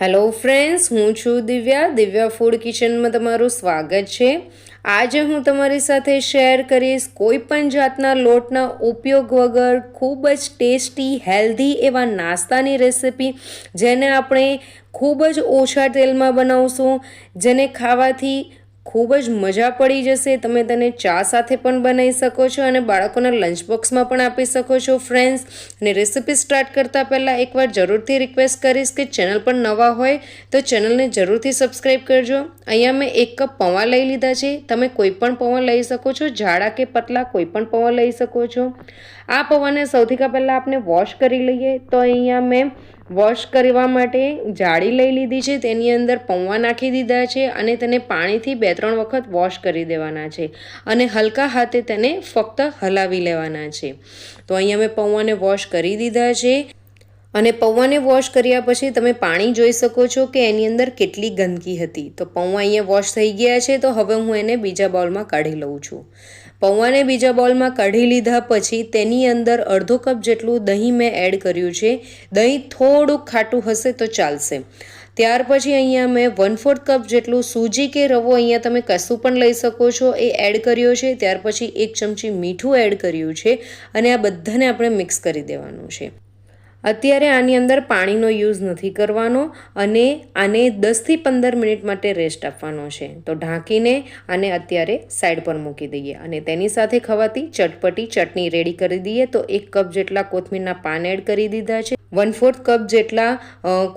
Hello friends હું છું Divya. Divya food કિચનમાં તમારું સ્વાગત છે. આજે હું તમારી સાથે શેર કરીશ કોઈ પણ જાતના લોટના ઉપયોગ વગર ખૂબ જ ટેસ્ટી હેલ્ધી એવા નાસ્તાની રેસિપી જેને આપણે ખૂબ જ ઓછા તેલમાં બનાવશું, જેને ખાવાથી ખૂબ જ મજા પડી જશે. તમે તેને ચા સાથે પણ બનાવી શકો છો અને બાળકોના લંચ બોક્સમાં પણ આપી શકો છો ફ્રેન્ડ્સ અને રેસિપી સ્ટાર્ટ કરતાં પહેલાં એકવાર જરૂરથી રિક્વેસ્ટ કરીશ કે ચેનલ પર નવા હોય તો ચેનલને જરૂરથી સબસ્ક્રાઈબ કરજો. અહીંયા મેં એક કપ પૌવા લઈ લીધા છે. તમે કોઈ પણ પૌવા લઈ શકો છો જાડા કે પતલા કોઈ પણ પૌવા લઈ શકો છો. આ પૌવાને સૌથી પહેલાં આપણે વોશ કરી લઈએ. તો અહીંયા મેં વોશ કરવા માટે જાળી લઈ લીધી છે. તેની અંદર પૌવા નાખી દીધા છે અને તેને પાણીથી બે ત્રણ વખત વોશ કરી દેવાના છે. અને હલકા હાથે તેને ફક્ત હલાવી લેવાના છે. તો અહીંયા મેં પૌવાને વોશ કરી દીધા છે. અને પૌવાને વોશ કર્યા પછી તમે પાણી જોઈ શકો છો કે એની અંદર કેટલી ગંદકી હતી. તો પૌવા અહીંયા વોશ થઈ ગયા છે. તો હવે હું એને બીજા બાઉલમાં કાઢી લઉં છું. પૌવાને બીજા બોલમાં કાઢી લીધા પછી તેની અંદર અડધો કપ જેટલું દહીં મેં એડ કર્યું છે. દહીં થોડુંક ખાટું હશે તો ચાલશે. ત્યાર પછી અહીંયા મેં વન ફોર્થ કપ જેટલું સૂજી કે રવો અહીંયા તમે કશું પણ લઈ શકો છો એ એડ કર્યો છે. ત્યાર પછી એક ચમચી મીઠું એડ કર્યું છે અને આ બધાને આપણે મિક્સ કરી દેવાનું છે. અત્યારે આની અંદર પાણીનો યુઝ નથી કરવાનો અને આને દસથી પંદર મિનિટ માટે રેસ્ટ આપવાનો છે. તો ઢાંકીને આને અત્યારે સાઈડ પર મૂકી દઈએ અને તેની સાથે ખવાતી ચટપટી ચટણી રેડી કરી દઈએ. તો એક કપ જેટલા કોથમીરના પાન એડ કરી દીધા છે. વન ફોર્થ કપ જેટલા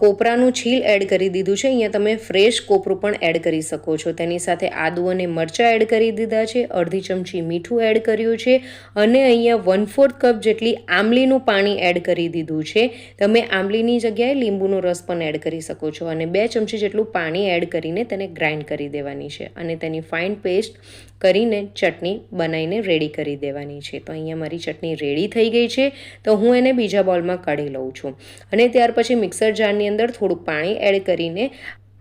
કોપરાનું છીલ એડ કરી દીધું છે. અહીંયા તમે ફ્રેશ કોપરું પણ એડ કરી શકો છો. તેની સાથે આદુ અને મરચાં એડ કરી દીધા છે. અડધી ચમચી મીઠું એડ કર્યું છે. અને અહીંયા વન ફોર્થ કપ જેટલી આંબલીનું પાણી એડ કરી દીધું છે. તમે આંબલીની જગ્યાએ લીંબુનો રસ પણ એડ કરી શકો છો અને બે ચમચી જેટલું પાણી એડ કરીને તેને ગ્રાઇન્ડ કરી દેવાની છે અને તેની ફાઇન પેસ્ટ કરીને ચટણી બનાવીને રેડી કરી દેવાની છે. તો અહીંયા મારી ચટણી રેડી થઈ ગઈ છે. તો હું એને બીજા બોલમાં કાઢી લઉં છું. અને ત્યાર પછી મિક્સર જારની અંદર થોડુંક પાણી એડ કરીને,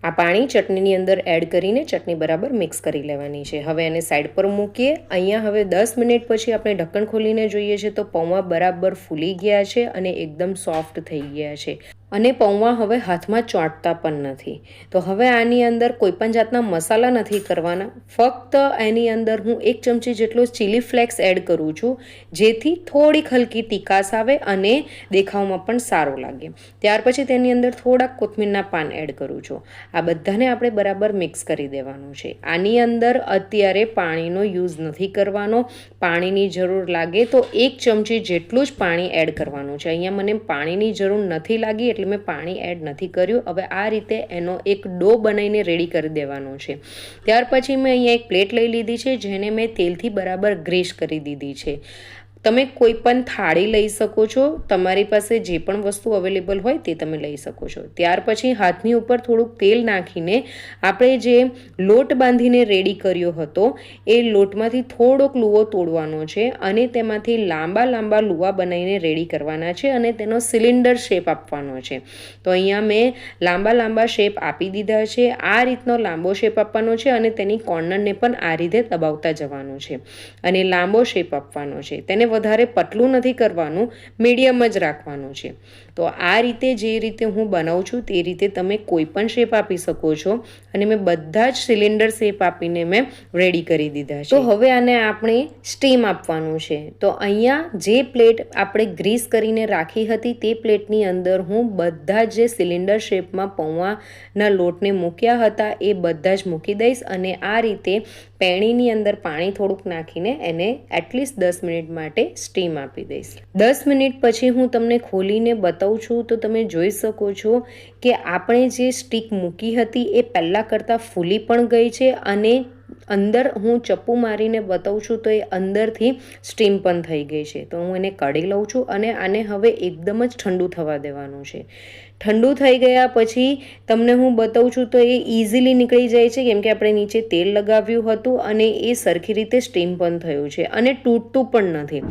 આ પાણી ચટણીની અંદર એડ કરીને ચટણી બરાબર મિક્સ કરી લેવાની છે. હવે એને સાઈડ પર મૂકીએ. અહીંયા હવે દસ મિનિટ પછી આપણે ઢક્કણ ખોલીને જોઈએ છે તો પૌવા બરાબર ફૂલી ગયા છે અને એકદમ સોફ્ટ થઈ ગયા છે. અને પૌવા હવે હાથમાં ચોંટતા પણ નથી. તો હવે આની અંદર કોઈપણ જાતના મસાલા નથી કરવાના. ફક્ત એની અંદર હું એક ચમચી જેટલો ચીલી ફ્લેક્સ એડ કરું છું, જેથી થોડીક હલકી તીકાસ આવે અને દેખાવમાં પણ સારો લાગે. ત્યાર પછી તેની અંદર થોડાક કોથમીરના પાન એડ કરું છું. આ બધાને આપણે બરાબર મિક્સ કરી દેવાનું છે. આની અંદર અત્યારે પાણીનો યુઝ નથી કરવાનો. પાણીની જરૂર લાગે તો એક ચમચી જેટલું જ પાણી એડ કરવાનું છે. અહીંયા મને પાણીની જરૂર નથી લાગી, એટલે મેં પાણી એડ નથી કર્યું. હવે આ રીતે એનો એક ડો બનાવીને રેડી કરી દેવાનો છે. ત્યાર પછી મેં અહીંયા એક પ્લેટ લઈ લીધી છે, જેને મેં તેલથી બરાબર ગ્રેસ કરી દીધી છે. તમે કોઈ પણ થાળી લઈ શકો છો, તમારી પાસે જે પણ વસ્તુ અવેલેબલ હોય તે તમે લઈ શકો છો. ત્યાર પછી હાથની ઉપર થોડુંક તેલ નાખીને આપણે જે લોટ બાંધીને રેડી કર્યો હતો, એ લોટમાંથી થોડોક લુવો તોડવાનો છે અને તેમાંથી લાંબા લાંબા લુવા બનાવીને રેડી કરવાના છે અને તેનો સિલિન્ડર શેપ આપવાનો છે. તો અહીંયા મેં લાંબા લાંબા શેપ આપી દીધા છે, આ રીતનો લાંબો શેપ આપવાનો છે અને તેની કોર્નરને પણ આ રીતે દબાવતા જવાનું છે અને લાંબો શેપ આપવાનો છે. તેને વધારે પતલું નથી કરવાનું મીડિયમ જ રાખવાનું છે. તો આ રીતે જે રીતે હું બનાવું છું તે રીતે તમે કોઈ પણ શેપ આપી શકો છો અને મેં બધા જ સિલિન્ડર શેપ આપીને મેં રેડી કરી દીધા છે. તો હવે આને આપણે સ્ટીમ આપવાનું છે. તો અહીંયા જે પ્લેટ આપણે ગ્રીસ કરીને રાખી હતી તે પ્લેટની અંદર હું બધા જ સિલિન્ડર શેપમાં પૌવાના લોટને મૂક્યા હતા એ બધા જ મૂકી દઈશ અને આ રીતે પેણીની અંદર પાણી થોડુંક નાખીને એને એટલીસ્ટ દસ મિનિટ માટે સ્ટીમ આપી દઈશ. દસ મિનિટ પછી હું તમને ખોલીને બતાવું છું, તો તમે જોઈ શકો છો કે આપણે જે સ્ટીક મૂકી હતી એ પહેલાં કરતાં ફૂલી પણ ગઈ છે અને અંદર હું ચપ્પુ મારીને બતાવું છું, તો એ અંદરથી સ્ટીમ પણ થઈ ગઈ છે. તો હું એને કાઢી લઉં છું અને આને હવે એકદમ જ ઠંડુ થવા દેવાનું છે. ઠંડુ થઈ ગયા પછી તમને હું બતાવું છું તો એ ઇઝીલી નીકળી જાય છે, કેમ કે આપણે નીચે તેલ લગાવ્યું હતું અને એ સરખી રીતે સ્ટીમ પણ થયું છે અને તૂટતું પણ નથી.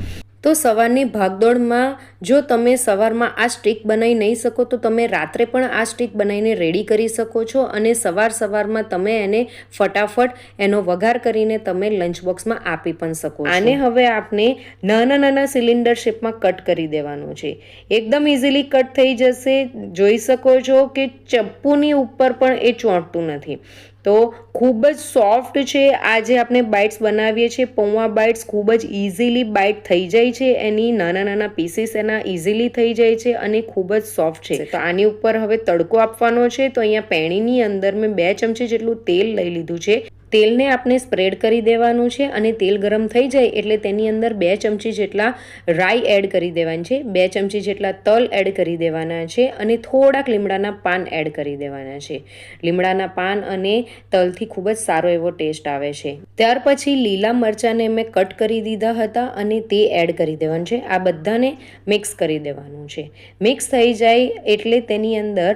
તો સવારની ભાગદોડમાં જો તમે સવારમાં આ સ્ટીક બનાવી નહીં શકો, તો તમે રાત્રે પણ આ સ્ટીક બનાવીને રેડી કરી શકો છો અને સવાર સવારમાં તમે એને ફટાફટ એનો વઘાર કરીને તમે લંચ બોક્સમાં આપી પણ શકો આને હવે આપણે નાના નાના સિલિન્ડર શેપમાં કટ કરી દેવાનું છે. એકદમ ઇઝીલી કટ થઈ જશે. જોઈ શકો છો કે ચપ્પુની ઉપર પણ એ ચોંટતું નથી. તો ખૂબ જ સોફ્ટ છે. આ જે આપણે બાઇટ્સ બનાવીએ છીએ. પૌવા બાઇટ્સ ખૂબ જ ઇઝીલી બાઇટ થઈ જાય છે. એની નાના નાના પીસીસ એના ઇઝીલી થઈ જાય છે અને ખૂબ જ સોફ્ટ છે. તો આની ઉપર હવે તડકો આપવાનો છે. તો અહીંયા પેણીની અંદર મેં બે ચમચી જેટલું તેલ લઈ લીધું છે. તેલને આપણે સ્પ્રેડ કરી દેવાનું છે અને તેલ ગરમ થઈ જાય એટલે તેની અંદર બે ચમચી જેટલા રાઈ એડ કરી દેવાની છે, બે ચમચી જેટલા તલ એડ કરી દેવાના છે અને થોડાક લીમડાના પાન એડ કરી દેવાના છે. લીમડાના પાન અને તલથી ખૂબ જ સારો એવો ટેસ્ટ આવે છે. ત્યાર પછી લીલા મરચાંને મેં કટ કરી દીધા હતા અને તે એડ કરી દેવાનું છે. આ બધાને મિક્સ કરી દેવાનું છે. મિક્સ થઈ જાય એટલે તેની અંદર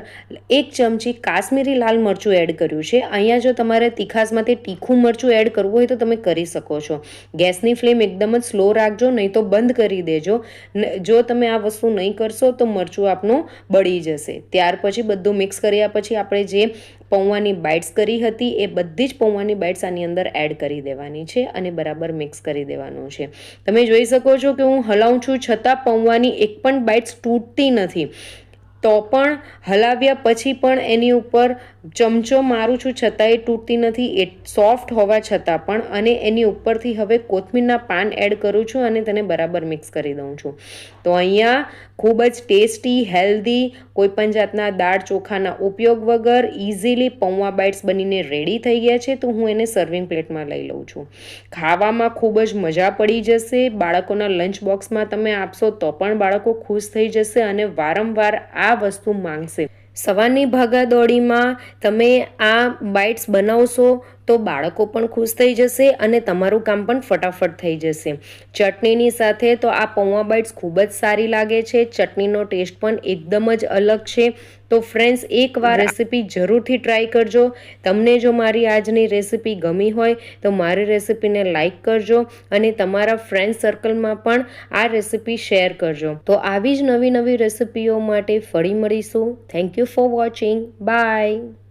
એક ચમચી કાશ્મીરી લાલ મરચું એડ કર્યું છે. અહીંયા જો તમારે તીખાસમાંથી તીખું મરચું એડ કરવું હોય તો તમે કરી શકો છો. ગેસની ફ્લેમ એકદમ જ સ્લો રાખજો, નહીં તો બંધ કરી દેજો. જો તમે આ વસ્તુ નહીં કરશો તો મરચું આપનું બળી જશે. ત્યાર પછી બધું મિક્સ કર્યા પછી આપણે જે પૌવાની બાઇટ્સ કરી હતી એ બધી જ પૌવાની બાઇટ્સ આની અંદર એડ કરી દેવાની છે અને બરાબર મિક્સ કરી દેવાનું છે. તમે જોઈ શકો છો કે હું હલાવું છું છતાં પૌવાની એક પણ બાઇટ્સ તૂટતી નથી. તો પણ હલાવ્યા પછી પણ એની ઉપર ચમચો મારું છું છતાંય તૂટતી નથી. એ સોફ્ટ હોવા છતાં પણ અને એની ઉપરથી હવે કોથમીરના પાન એડ કરું છું અને તેને બરાબર મિક્સ કરી દઉં છું. તો અહીંયા ખૂબ જ ટેસ્ટી હેલ્ધી કોઈપણ જાતના દાળ ચોખાના ઉપયોગ વગર ઇઝીલી પૌવા બાઇટ્સ બનીને રેડી થઈ ગયા છે, તો હું એને સર્વિંગ પ્લેટમાં લઈ લઉં છું. ખાવામાં ખૂબ જ મજા પડી જશે. બાળકોના લંચ બોક્સમાં તમે આપશો તો પણ બાળકો ખુશ થઈ જશે અને વારંવાર આ વસ્તુ માંગશે. સવારની ભાગા દોડીમાં તમે આ બાઇટ્સ બનાવશો તો બાળકો પણ ખુશ થઈ જશે અને તમારું કામ પણ ફટાફટ થઈ જશે. ચટણીની સાથે તો આ પૌવા બાઇટ્સ ખૂબ જ સારી લાગે છે. ચટણીનો ટેસ્ટ પણ એકદમ જ અલગ છે. તો ફ્રેન્ડ્સ એકવાર રેસીપી જરૂરથી ટ્રાય કરજો. તમને જો મારી આજની રેસીપી ગમી હોય તો મારી રેસીપીને લાઇક કરજો અને તમારા ફ્રેન્ડ સર્કલમાં પણ આ રેસીપી શેર કરજો. તો આવી જ નવી નવી રેસીપીઓ માટે ફરી મળીશું. Thank you for watching. Bye.